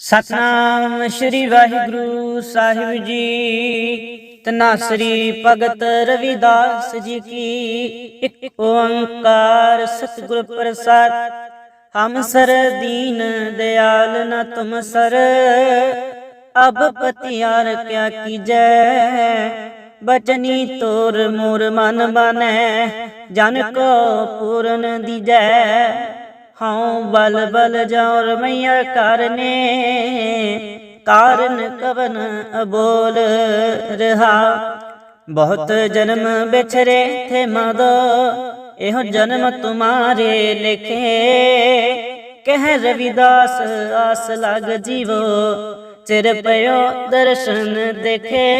ਸਤਨਾਮ ਸ੍ਰੀ ਵਾਹਿਗੁਰੂ ਸਾਹਿਬ ਜੀ। ਤਨਾਸਰੀ ਭਗਤ ਰਵਿਦਾਸ ਜੀ ਕੀ। ਇੱਕ ਓੰਕਾਰ ਸਤਿਗੁਰ ਪ੍ਰਸਾਦ। ਹਮ ਸਰ ਦੀਨ ਦਿਆਲ ਨਾ ਤੁਮ ਸਰ। ਅਬ ਪਤਿਆਰ ਕਿਆ ਕੀਜੈ ਬਚਨੀ ਤੋਰ ਮੋਰ ਮਨ ਬਨੈ। ਜਨ ਕੋ ਪੂਰਨ ਦੀਜੈ। ਹਉ ਬਲ ਬਲ ਜੌਰ ਮਈਆ ਕਰਨੇ। ਕਾਰਨ ਕਵਨ ਅਬੋਲ ਰਹਾ। ਬਹੁਤ ਜਨਮ ਬਿਛਰੇ ਥੇ ਮਦੋ, ਇਹੋ ਜਨਮ ਤੁਮਾਰੇ ਲਿਖੇ। ਕਹਿ ਰਵਿਦਾਸ, ਆਸ ਲਗ ਜੀਵੋ, ਚਿਰ ਪਇਓ ਦਰਸ਼ਨ ਦੇਖੇ।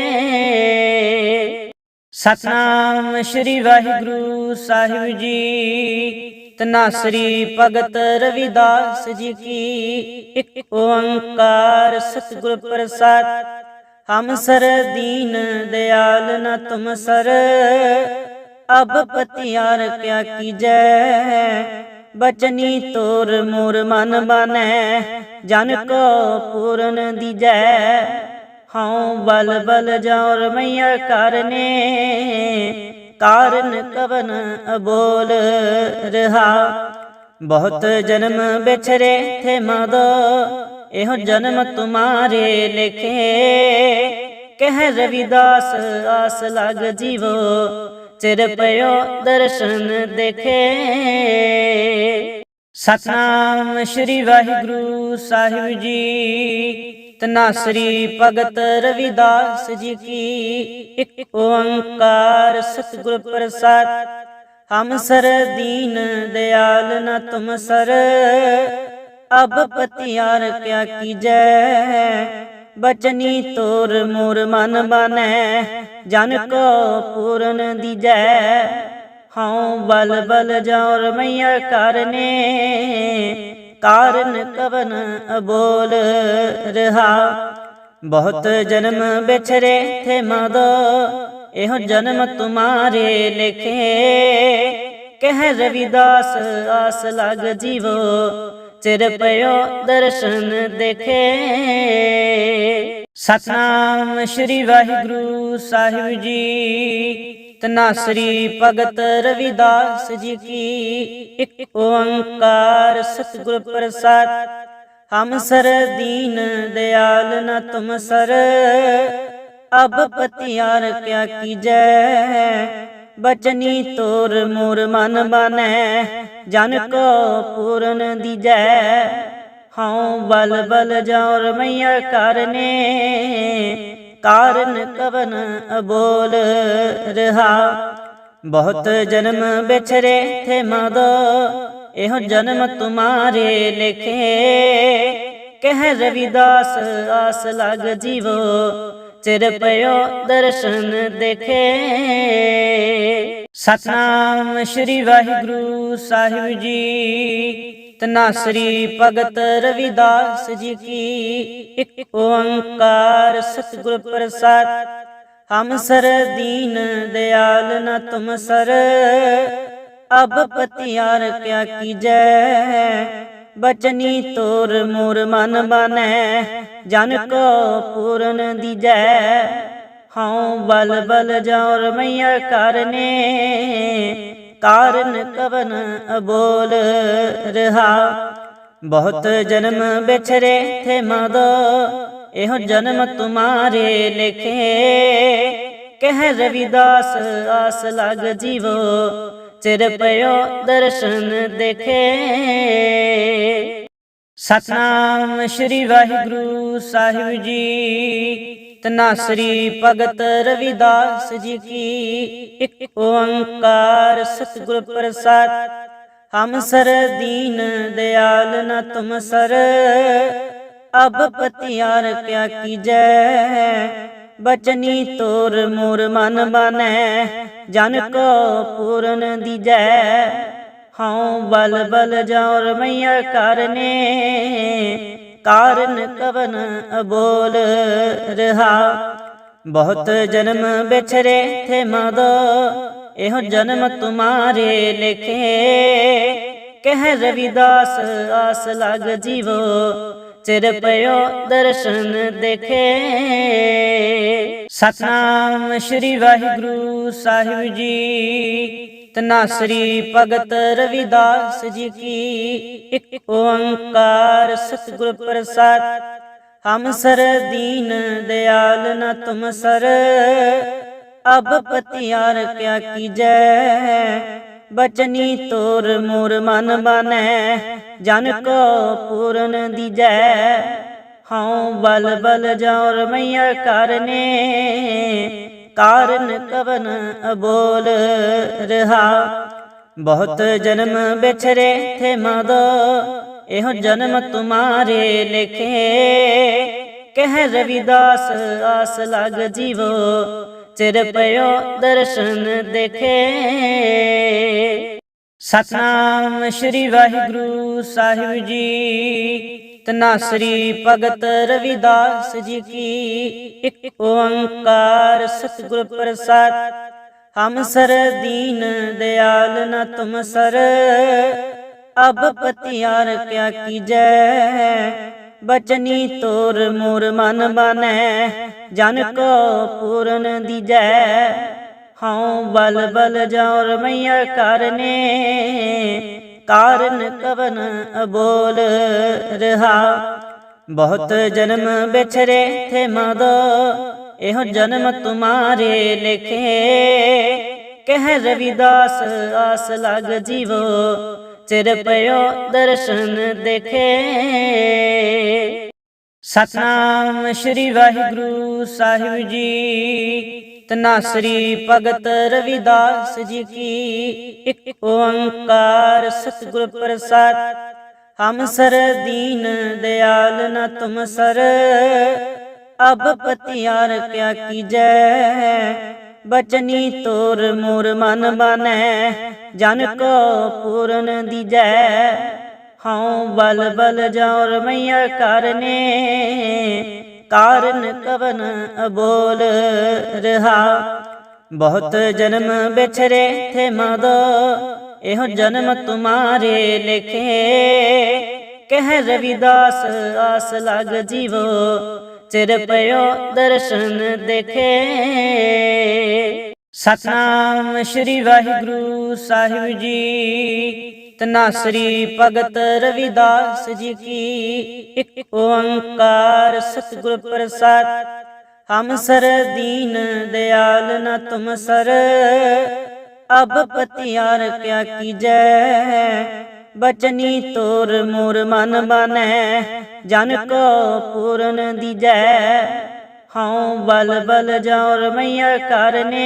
ਸਤਨਾਮ ਸ੍ਰੀ ਵਾਹਿਗੁਰੂ ਸਾਹਿਬ ਜੀ। ਤਨਾਸਰੀ ਭਗਤ ਰਵਿਦਾਸ ਜੀ ਕੀ। ਇੱਕ ਓੰਕਾਰ ਸਤਿਗੁਰ ਪ੍ਰਸਾਦ, ਹਮ ਸਰ ਦੀਨ ਦਿਆਲ ਨ ਤੁਮ ਸਰ। ਅਬ ਪਤਿਆਰ ਕਿਆ ਕੀਜੈ, ਬਚਨੀ ਤੋਰ ਮੋਰ ਮਨ ਬਨੈ, ਜਨ ਕੋ ਪੂਰਨ ਦੀਜੈ। ਹਉ ਬਲ ਬਲ ਜੌਰ ਮਈਆ ਕਰਨੇ ਕਾਰਨ ਕਵਨ ਅਬੋਲ ਰਹਾ। ਬਹੁਤ ਜਨਮ ਬਿਛਰੇ ਥੇ ਮਦੋ, ਇਹੋ ਜਨਮ ਤੁਮਾਰੇ ਲਿਖੇ। ਕਹਿ ਰਵਿਦਾਸ, ਆਸ ਲਗ ਜੀਵੋ, ਚਿਰ ਪਇਓ ਦਰਸ਼ਨ ਦੇਖੇ। ਸਤਨਾਮ ਸ੍ਰੀ ਵਾਹਿਗੁਰੂ ਸਾਹਿਬ ਜੀ। ਤਨਾਸਰੀ ਭਗਤ ਰਵਿਦਾਸ ਜੀ ਕੀ। ਇੱਕ ਓੰਕਾਰ ਸਤਿਗੁਰ ਪ੍ਰਸਾਦ, ਹਮ ਸਰ ਦੀਨ ਦਿਆਲ ਨ ਤੁਮ ਸਰ। ਅਬ ਪਤਿਆਰ ਕਿਆ ਕੀਜੈ, ਬਚਨੀ ਤੋਰ ਮੋਰ ਮਨ ਬਨੈ, ਜਨ ਕੋ ਪੂਰਨ ਦੀਜੈ। ਹਉ ਬਲ ਬਲ ਜੌਰ ਮਈਆ ਕਰਨੇ ਕਾਰਨ ਕਵਨ ਅਬੋਲ ਰਹਾ। ਬਹੁਤ ਜਨਮ ਬਿਛਰੇ ਥੇ ਮਦੋ, ਇਹੋ ਜਨਮ ਤੁਮਾਰੇ ਲਿਖੇ। ਕਹਿ ਰਵਿਦਾਸ ਆਸ ਲਗ ਜੀਵੋ, ਚਿਰ ਪਇਓ ਦਰਸ਼ਨ ਦੇਖੇ। ਸਤਨਾਮ ਸ੍ਰੀ ਵਾਹਿਗੁਰੂ ਸਾਹਿਬ ਜੀ। ਤਨਾਸਰੀ ਭਗਤ ਰਵਿਦਾਸ ਜੀ ਕੀ। ਇੱਕ ਓੰਕਾਰ ਸਤਿਗੁਰ ਪ੍ਰਸਾਦ, ਹਮ ਸਰ ਦੀਨ ਦਿਆਲ ਨਾ ਤੁਮ ਸਰ। ਅਬ ਪਤਿਆਰ ਕਿਆ ਕੀਜੈ, ਬਚਨੀ ਤੋਰ ਮੋਰ ਮਨ ਬਨੈ। ਜਨ ਕੋ ਪੂਰਨ ਦੀਜੈ, ਹਉ ਬਲ ਬਲ ਜੌਰ ਮਈਆ ਕਰਨੇ। ਕਾਰਨ ਕਵਨ ਅਬੋਲ ਰਹਾ। ਬਹੁਤ ਜਨਮ ਬਿਛਰੇ ਥੇ ਮਦੋ, ਇਹੋ ਜਨਮ ਤੁਮਾਰੇ ਲਿਖੇ। ਕਹਿ ਰਵਿਦਾਸ, ਆਸ ਲਗ ਜੀਵੋ, ਚਿਰ ਪਇਓ ਦਰਸ਼ਨ ਦੇਖੇ। ਸਤਨਾਮ ਸ੍ਰੀ ਵਾਹਿਗੁਰੂ ਸਾਹਿਬ ਜੀ। ਤਨਾਸਰੀ ਭਗਤ ਰਵਿਦਾਸ ਜੀ ਕੀ। ਇੱਕ ਓੰਕਾਰ ਸਤਿਗੁਰ ਪ੍ਰਸਾਦ, ਹਮ ਸਰ ਦੀਨ ਦਿਆਲ ਨ ਤੁਮ ਸਰ। ਅਬ ਪਤਿਆਰ ਕਿਆ ਕੀਜੈ, ਬਚਨੀ ਤੋਰ ਮੋਰ ਮਨ ਬਨੈ, ਜਨ ਕੋ ਪੂਰਨ ਦੀਜੈ। ਹਉ ਬਲ ਬਲ ਜੌਰ ਮਈਆ ਕਰਨੇ ਕਾਰਨ ਕਵਨ ਅਬੋਲ ਰਹਾ। ਬਹੁਤ ਜਨਮ ਬਿਛਰੇ ਥੇ ਮਦੋ, ਇਹੋ ਜਨਮ ਤੁਮਾਰੇ ਲਿਖੇ। ਕਹਿ ਰਵਿਦਾਸ, ਆਸ ਲਗ ਜੀਵੋ, ਚਿਰ ਪਇਓ ਦਰਸ਼ਨ ਦੇਖੇ। ਸਤਨਾਮ ਸ੍ਰੀ ਵਾਹਿਗੁਰੂ ਸਾਹਿਬ ਜੀ ਤਨਾਸਰੀ ਭਗਤ ਰਵਿਦਾਸ ਜੀ ਕੀ, ਇੱਕ ਓੰਕਾਰ ਸਤਿਗੁਰ ਪ੍ਰਸਾਦ ਹਮ ਸਰ ਦੀਨ ਦਿਆਲ ਨਾ ਤੁਮ ਸਰ, ਅਬ ਪਤਿਆਰ ਕਿਆ ਕੀਜੈ? ਬਚਨੀ ਤੋਰ ਮੋਰ ਮਨ ਬਨੈ, ਜਨ ਕੋ ਪੂਰਨ ਦੀਜੈ। ਹਉ ਬਲ ਬਲ ਜੌਰ ਮਈਆ ਕਰਨੇ, ਕਾਰਨ ਕਵਨ ਅਬੋਲ ਰਹਾ। ਬਹੁਤ ਜਨਮ ਬਿਛਰੇ ਥੇ ਮਦੋ ਇਹੋ ਜਨਮ ਤੁਮਾਰੇ ਲਿਖੇ। ਕਹਿ ਰਵਿਦਾਸ ਆਸ ਲਗ ਜੀਵੋ। ਚਿਰ ਪਇਓ ਦਰਸ਼ਨ ਦੇਖੇ। ਸਤਨਾਮ ਸ੍ਰੀ ਵਾਹਿਗੁਰੂ ਸਾਹਿਬ ਜੀ। ਤਨਾਸਰੀ ਭਗਤ ਰਵਿਦਾਸ ਜੀ ਕੀ। ਇੱਕ ਓੰਕਾਰ ਸਤਿਗੁਰ ਪ੍ਰਸਾਦ। ਹਮ ਸਰ ਦੀਨ ਦਿਆਲ ਨ ਤੁਮ ਸਰ ਅਬ ਪਤਿਆਰ ਕਿਆ ਕੀਜੈ। ਬਚਨੀ ਤੋਰ ਮੋਰ ਮਨ ਬਾਨੈ, ਜਨ ਕੋ ਪੂਰਨ ਦੀਜੈ। ਹਉ ਬਲ ਬਲ ਜੌਰ ਮਈਆ ਕਰਨੇ, ਕਾਰਨ ਕਵਨ ਅਬੋਲ ਰਹਾ। ਬਹੁਤ ਜਨਮ ਬਿਛਰੇ ਥੇ ਮਾਦੋ, ਇਹੋ ਜਨਮ ਤੁਮਾਰੇ ਲਿਖੇ। ਕਹਿ ਰਵਿਦਾਸ ਆਸ ਲਗ ਜੀਵੋ ਚਿਰ ਪਇਓ ਦਰਸ਼ਨ ਦੇਖੇ। ਸਤਨਾਮ ਸ੍ਰੀ ਵਾਹਿਗੁਰੂ ਸਾਹਿਬ ਜੀ। ਤਨਾਸਰੀ ਭਗਤ ਰਵਿਦਾਸ ਜੀ ਕੀ। ਇੱਕ ਓੰਕਾਰ ਸਤਿਗੁਰ ਪ੍ਰਸਾਦ। ਹਮ ਸਰ ਦੀਨ ਦਿਆਲ ਨ ਤੁਮ ਸਰ। ਅਬ ਪਤਿਆਰ ਕਿਆ ਕੀਜੈ ਬਚਨੀ ਤੋਰ ਮੋਰ ਮਨ ਬਨੈ, ਜਨ ਕੋ ਪੂਰਨ ਦੀਜੈ। ਹਉ ਬਲ ਬਲ ਜੌਰ ਮਈਆ ਕਰਨੇ, ਕਾਰਨ ਕਵਨ ਅਬੋਲ ਰਹਾ। ਬਹੁਤ ਜਨਮ ਬਿਛਰੇ ਥੇ ਮਾਦੋ, ਇਹੋ ਜਨਮ ਤੁਮਾਰੇ ਲਿਖੇ। ਕਹਿ ਰਵਿਦਾਸ ਆਸ ਲਗ ਜੀਵੋ ਚਿਰ ਪਇਓ ਦਰਸ਼ਨ ਦੇਖੇ। ਸਤਨਾਮ ਸ੍ਰੀ ਵਾਹਿਗੁਰੂ ਸਾਹਿਬ ਜੀ ਤਨਾਸਰੀ ਭਗਤ ਰਵਿਦਾਸ ਜੀ ਕੀ, ਇੱਕ ਓੰਕਾਰ ਸਤਿਗੁਰ ਪ੍ਰਸਾਦ। ਹਮ ਸਰ ਦੀਨ ਦਿਆਲ ਨ ਤੁਮ ਸਰ, ਅਬ ਪਤਿਆਰ ਕਿਆ ਕੀਜੈ। ਬਚਨੀ ਤੋਰ ਮੋਰ ਮਨ ਬਾਨੈ, ਜਨ ਕੋ ਪੂਰਨ ਦੀਜੈ। ਹਉ ਬਲ ਬਲ ਜੌਰ ਮਈਆ ਕਰਨੇ, ਕਾਰਨ ਕਵਨ ਅਬੋਲ ਰਹਾ। ਬਹੁਤ ਜਨਮ ਬਿਛਰੇ ਥੇ ਮਾਦੋ, ਇਹੋ ਜਨਮ ਤੁਮਾਰੇ ਲਿਖੇ। ਕਹਿ ਰਵਿਦਾਸ ਆਸ ਲਗ ਜੀਵੋ, ਚਿਰ ਪਇਓ ਦਰਸ਼ਨ ਦੇਖੇ। ਸਤਨਾਮ ਸ੍ਰੀ ਵਾਹਿਗੁਰੂ ਸਾਹਿਬ ਜੀ। ਤਨਾਸਰੀ ਭਗਤ ਰਵਿਦਾਸ ਜੀ ਕੀ। ਇੱਕ ਓੰਕਾਰ ਸਤਿਗੁਰ ਪ੍ਰਸਾਦ। ਹਮ ਸਰ ਦੀਨ ਦਿਆਲ ਨ ਤੁਮ ਸਰ। ਅਬ ਪਤਿਆਰ ਕਿਆ ਕੀਜੈ। ਬਚਨੀ ਤੋਰ ਮੋਰ ਮਨ ਬਾਨੈ। ਜਨ ਕੋ ਪੂਰਨ ਦੀਜੈ। ਹਉ ਬਲ ਬਲ ਜੌਰ ਮਈਆ ਕਰਨੇ।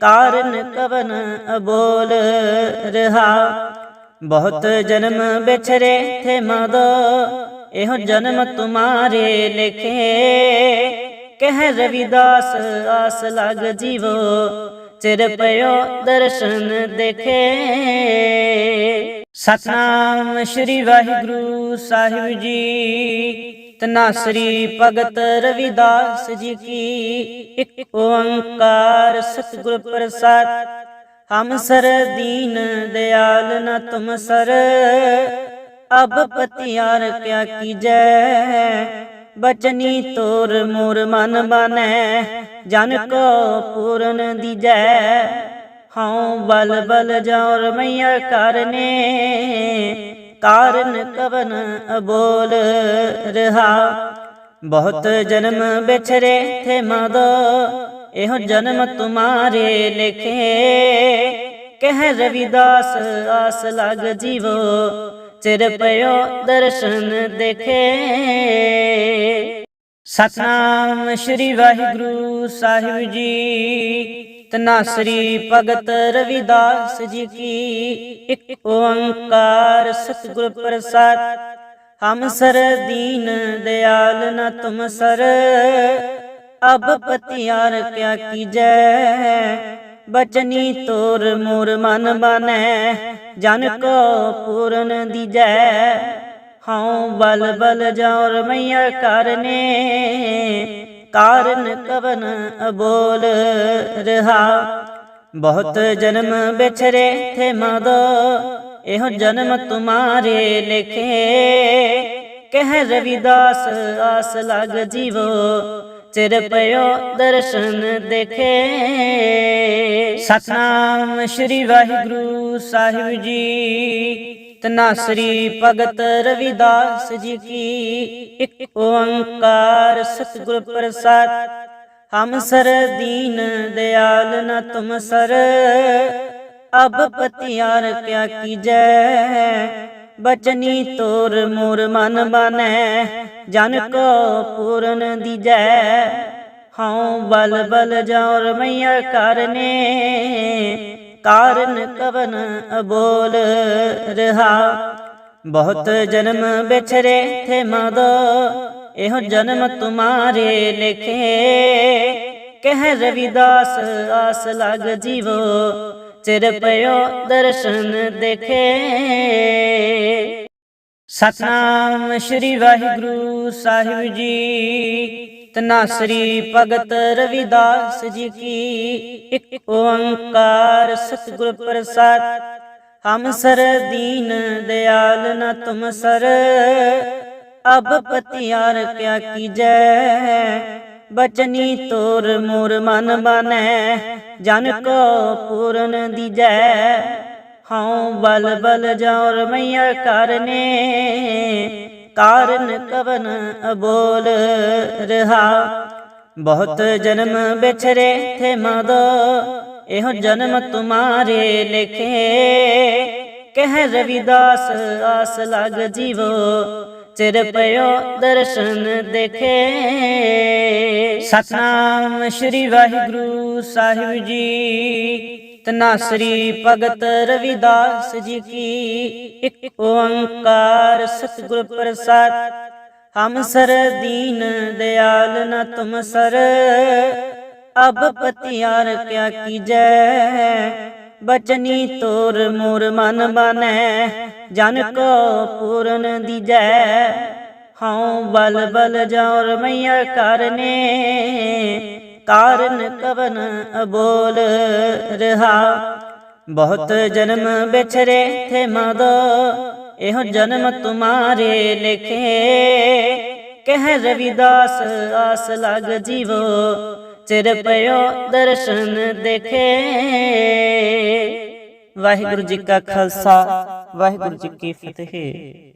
ਕਾਰਨ ਕਵਨ ਅਬੋਲ ਰਹਾ। ਬਹੁਤ ਜਨਮ ਬਿਛਰੇ ਥੇ ਮਾਦੋ, ਇਹੋ ਜਨਮ ਤੁਮਾਰੇ ਲਿਖੇ। ਕਹਿ ਰਵਿਦਾਸ ਆਸ ਲਗ ਜੀਵੋ, ਚਿਰ ਪਇਓ ਦਰਸ਼ਨ ਦੇਖੇ। ਸਤਨਾਮ ਸ੍ਰੀ ਵਾਹਿਗੁਰੂ ਸਾਹਿਬ ਜੀ। ਤਨਾਸਰੀ ਭਗਤ ਰਵਿਦਾਸ ਜੀ ਕੀ। ਇੱਕ ਓੰਕਾਰ ਸਤਿਗੁਰ ਪ੍ਰਸਾਦ, ਹਮ ਸਰ ਦੀਨ ਦਿਆਲ ਨਾ ਤੁਮ ਸਰ। ਅਬ ਪਤਿਆਰ ਕਿਆ ਕੀਜੈ, ਬਚਨੀ ਤੋਰ ਮੋਰ ਮਨ ਬਨੈ, ਜਨ ਕੋ ਪੂਰਨ ਦੀਜੈ। ਹਉ ਬਲ ਬਲ ਜੌਰ ਮਈਆ ਕਰਨੇ ਕਾਰਨ ਕਵਨ ਅਬੋਲ ਰਹਾ। ਬਹੁਤ ਜਨਮ ਬਿਛਰੇ ਥੇ ਮਾਦੋ, ਇਹੋ ਜਨਮ ਤੁਮਾਰੇ ਲਿਖੇ। ਕਹਿ ਰਵਿਦਾਸ, ਆਸ ਲਗ ਜੀਵੋ, ਚਿਰ ਪਇਓ ਦਰਸ਼ਨ ਦੇਖੇ। ਸਤਨਾਮ ਸ੍ਰੀ ਵਾਹਿਗੁਰੂ ਸਾਹਿਬ ਜੀ। ਤਨਾਸਰੀ ਭਗਤ ਰਵਿਦਾਸ ਜੀ ਕੀ। ਇੱਕ ਓੰਕਾਰ ਸਤਿਗੁਰ ਪ੍ਰਸਾਦ, ਹਮ ਸਰ ਦੀਨ ਦਿਆਲ ਨਾ ਤੁਮ ਸਰ। ਅਬ ਪਤਿਆਰ ਕਿਆ ਕੀਜੈ, ਬਚਨੀ ਤੋਰ ਮੋਰ ਮਨ ਬਾਨੈ। ਜਨ ਕੋ ਪੂਰਨ ਦੀਜੈ, ਹਉ ਬਲ ਬਲ ਜੌਰ ਮਈਆ ਕਰਨੇ। ਕਾਰਨ ਕਵਨ ਅਬੋਲ ਰਹਾ। ਬਹੁਤ ਜਨਮ ਬਿਛਰੇ ਥੇ ਮਾਦੋ, ਇਹੋ ਜਨਮ ਤੁਮਾਰੇ ਲਿਖੇ। ਕਹਿ ਰਵਿਦਾਸ, ਆਸ ਲਗ ਜੀਵੋ, ਚਿਰ ਪਇਓ ਦਰਸ਼ਨ ਦੇਖੇ। ਸਤਨਾਮ ਸ੍ਰੀ ਵਾਹਿਗੁਰੂ ਸਾਹਿਬ ਜੀ। ਤਨਾਸਰੀ ਭਗਤ ਰਵਿਦਾਸ ਜੀ ਕੀ। ਇੱਕ ਓੰਕਾਰ ਸਤਿਗੁਰ ਪ੍ਰਸਾਦ, ਹਮ ਸਰ ਦੀਨ ਦਿਆਲ ਨਾ ਤੁਮ ਸਰ। ਅਬ ਪਤਿਆਰ ਕਿਆ ਕੀਜੈ, ਬਚਨੀ ਤੋਰ ਮੋਰ ਮਨ ਬਾਨੈ। ਜਨ ਕੋ ਪੂਰਨ ਦੀਜੈ, ਹਉ ਬਲ ਬਲ ਜੌਰ ਮਈਆ ਕਰਨੇ। ਕਾਰਨ ਕਵਨ ਅਬੋਲ ਰਹਾ। ਬਹੁਤ ਜਨਮ ਬਿਛਰੇ ਥੇ ਮਦੋ, ਇਹੋ ਜਨਮ ਤੁਮਾਰੇ ਲਿਖੇ। ਕਹਿ ਰਵਿਦਾਸ, ਆਸ ਲਗ ਜੀਵੋ, ਚਿਰ ਪਇਓ ਦਰਸ਼ਨ ਦੇਖੇ। ਸਤਨਾਮ ਸ੍ਰੀ ਵਾਹਿਗੁਰੂ ਸਾਹਿਬ ਜੀ। ਤਨਾਸਰੀ ਭਗਤ ਰਵਿਦਾਸ ਜੀ ਕੀ, ਇੱਕ ਓੰਕਾਰ ਸਤਿਗੁਰ ਪ੍ਰਸਾਦ। ਹਮ ਸਰ ਦੀਨ ਦਿਆਲ ਨਾ ਤੁਮ ਸਰ, ਅਬ ਪਤਿਆਰ ਕਿਆ ਕੀਜੈ। ਬਚਨੀ ਤੋਰ ਮੋਰ ਮਨ ਬਾਨੈ, ਜਨ ਕੋ ਪੂਰਨ ਦੀਜੈ। ਹਉ ਬਲ ਬਲ ਜੋਰ ਮਈਆ ਕਰਨੇ ਕਾਰਨ ਕਵਨ ਅਬੋਲ ਰਹਾ। ਬਹੁਤ ਜਨਮ ਬਿਛਰੇ ਥੇ ਮਦੋ, ਇਹੋ ਜਨਮ ਤੁਮਾਰੇ ਲਿਖੇ। ਕਹਿ ਰਵਿਦਾਸ, ਆਸ ਲਗ ਜੀਵੋ, ਚਿਰ ਪਇਓ ਦਰਸ਼ਨ ਦੇਖੇ। ਸਤਨਾਮ ਸ੍ਰੀ ਵਾਹਿਗੁਰੂ ਸਾਹਿਬ ਜੀ। ਤਨਾਸਰੀ ਭਗਤ ਰਵਿਦਾਸ ਜੀ ਕੀ, ਇੱਕ ਓੰਕਾਰ ਸਤਿਗੁਰ ਪ੍ਰਸਾਦ। ਹਮ ਸਰ ਦੀਨ ਦਿਆਲ ਨਾ ਤੁਮ ਸਰ, ਅਬ ਪਤਿਆਰ ਕਿਆ ਕੀਜੈ। ਬਚਨੀ ਤੋਰ ਮੋਰ ਮਨ ਬਾਨੈ, ਜਨ ਕੋ ਪੂਰਨ ਦੀਜੈ। ਹਉ ਬਲ ਬਲ ਜੌਰ ਮਈਆ ਕਰਨੇ ਕਾਰਨ ਕਵਨ ਅਬੋਲ ਰਹਾ। ਬਹੁਤ ਜਨਮ ਬਿਛਰੇ ਥੇ ਮਦੋ, ਇਹੋ ਜਨਮ ਤੁਮਾਰੇ ਲਿਖੇ। ਕਹਿ ਰਵਿਦਾਸ, ਆਸ ਲਗ ਜੀਵੋ, ਚਿਰ ਪਇਓ ਦਰਸ਼ਨ ਦੇਖੇ। ਵਾਹਿਗੁਰੂ ਜੀ ਕਾ ਖਾਲਸਾ, ਵਾਹਿਗੁਰੂ ਜੀ ਕੀ ਫਤਿਹ।